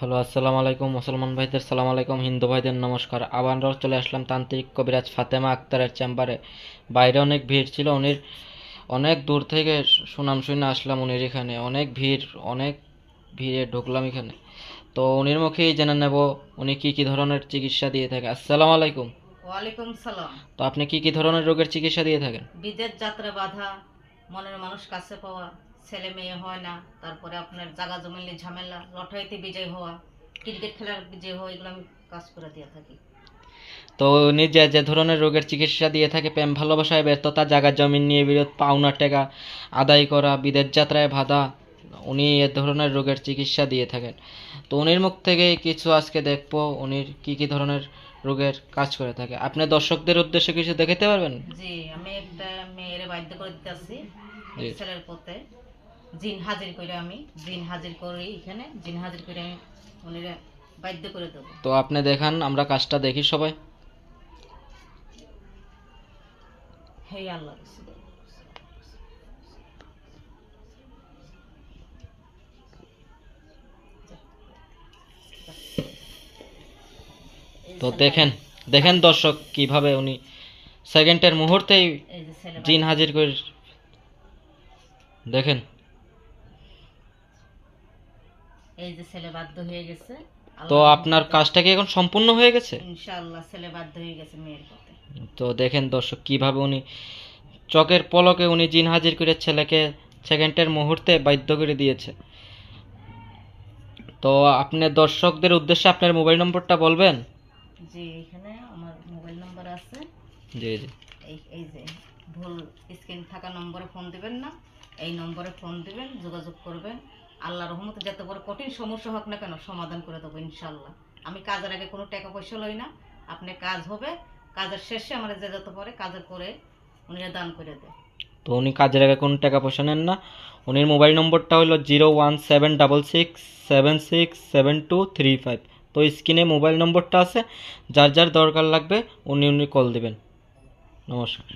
Hello আসসালামু আলাইকুম মুসলমান ভাইদের সালাম আলাইকুম হিন্দু ভাইদের নমস্কার। আবারও চলে আসলাম তান্ত্রিক কবিরাজ ফাতেমা আক্তারের চেম্বারে। বাইরে অনেক ভিড় ছিল উনির অনেক দূর থেকে সুনাম শুনে আসলাম উনির এখানে। অনেক ভিড় অনেক ভিড়ে ঢুকলাম এখানে। তো উনির মুখেই জেনে নেব উনি কি কি ধরনের চিকিৎসা দিয়ে থাকে। আসসালামু আলাইকুম। ওয়ালাইকুম সালাম। তো আপনি কি কি ধরনের রোগের চিকিৎসা দিয়ে থাকেন? বিদেশ যাত্রা বাধা মনের মানুষ কাছে পাওয়া। ছেলে মেয়ে হয় না তারপরে আপনার জাগা জমিলে ঝামেলা লটারিতে বিজয় হওয়া ক্রিকেট খেলার বিজয় হওয়া এগুলো আমি কাজ করে দিয়ে থাকি। তো উনি যে যে ধরনের রোগের চিকিৎসা দিয়ে থাকে প্রেম ভালোবাসায় ব্যর্থতা জায়গা জমিন নিয়ে বিরোধ পাওনা টাকা আদায় করা বিদেশ যাত্রায় বাধা উনি এ ধরনের রোগের চিকিৎসা দিয়ে থাকেন। তো উনির মুখ থেকে কিছু আজকে দেখব উনির কি কি ধরনের রোগের কাজ করে থাকে। আপনি দর্শকদের উদ্দেশ্যে কিছু দেখাতে পারবেন? জি আমি একটা মেয়ের বাধ্য করে দিতে আসছি ছেলের পথে। জিন হাজির করে আমি জিন হাজির করি এখানে জিন হাজির করে আমি উনিরা বাধ্য করে দেবো। তো আপনি দেখান আমরা কাজটা দেখি সবাই। হে আল্লাহ তো দেখেন দেখেন দর্শক কীভাবে উনি সেকেন্ডের মুহূর্তেই জিন হাজির করে দেখেন। এই যে ছেলে বাধ্য হয়ে গেছে তো আপনার কাজটা কি এখন সম্পূর্ণ হয়ে গেছে? ইনশাআল্লাহ ছেলে বাধ্য হয়ে গেছে মেয়ের পথে। তো দেখেন দর্শক কীভাবে উনি চকের পলকে উনি জিন হাজির করে ছেলেকে সেকেন্ডের মুহূর্তে বাধ্য করে দিয়েছে। তো আপনি দর্শকদের উদ্দেশ্যে আপনার মোবাইল নম্বরটা বলবেন? জি এখানে আমার মোবাইল নাম্বার আছে। জি জি। এই এই যে ভুল স্ক্রিন থাকা নম্বরে ফোন দিবেন না এই নম্বরে ফোন দিবেন যোগাযোগ করবেন। আল্লাহ রহমতে যত বড় কঠিন সমস্যা হোক না কেন সমাধান করে দেবো ইনশাল্লাহ। আমি কাজের আগে কোনো টাকা পয়সা লই না। আপনি কাজ হবে, কাজের শেষে আমার যে যত পরে কাজের করে উনিরা দান করে দেয় তো উনি কাজের আগে কোনো টাকা পয়সা নেন না। উনির মোবাইল নম্বরটা হলো zero one seven double six seven six seven two three five. তো স্ক্রিনে মোবাইল নম্বরটা আছে, যার যার দরকার লাগবে, উনি উনি কল দেবেন। নমস্কার।